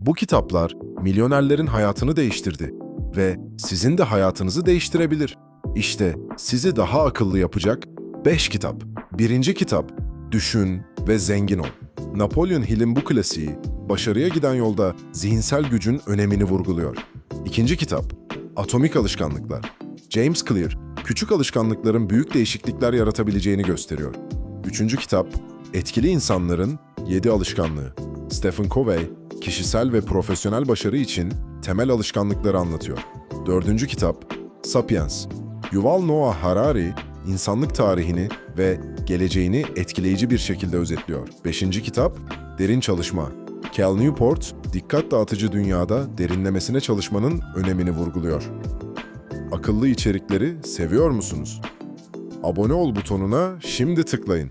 Bu kitaplar milyonerlerin hayatını değiştirdi ve sizin de hayatınızı değiştirebilir. İşte sizi daha akıllı yapacak 5 kitap. Birinci kitap, Düşün ve Zengin Ol. Napolyon Hill'in bu klasiği, başarıya giden yolda zihinsel gücün önemini vurguluyor. İkinci kitap, Atomik Alışkanlıklar. James Clear, küçük alışkanlıkların büyük değişiklikler yaratabileceğini gösteriyor. Üçüncü kitap, Etkili İnsanların 7 Alışkanlığı. Stephen Covey, kişisel ve profesyonel başarı için temel alışkanlıkları anlatıyor. Dördüncü kitap, Sapiens. Yuval Noah Harari, insanlık tarihini ve geleceğini etkileyici bir şekilde özetliyor. Beşinci kitap, Derin Çalışma. Cal Newport, dikkat dağıtıcı dünyada derinlemesine çalışmanın önemini vurguluyor. Akıllı içerikleri seviyor musunuz? Abone ol butonuna şimdi tıklayın.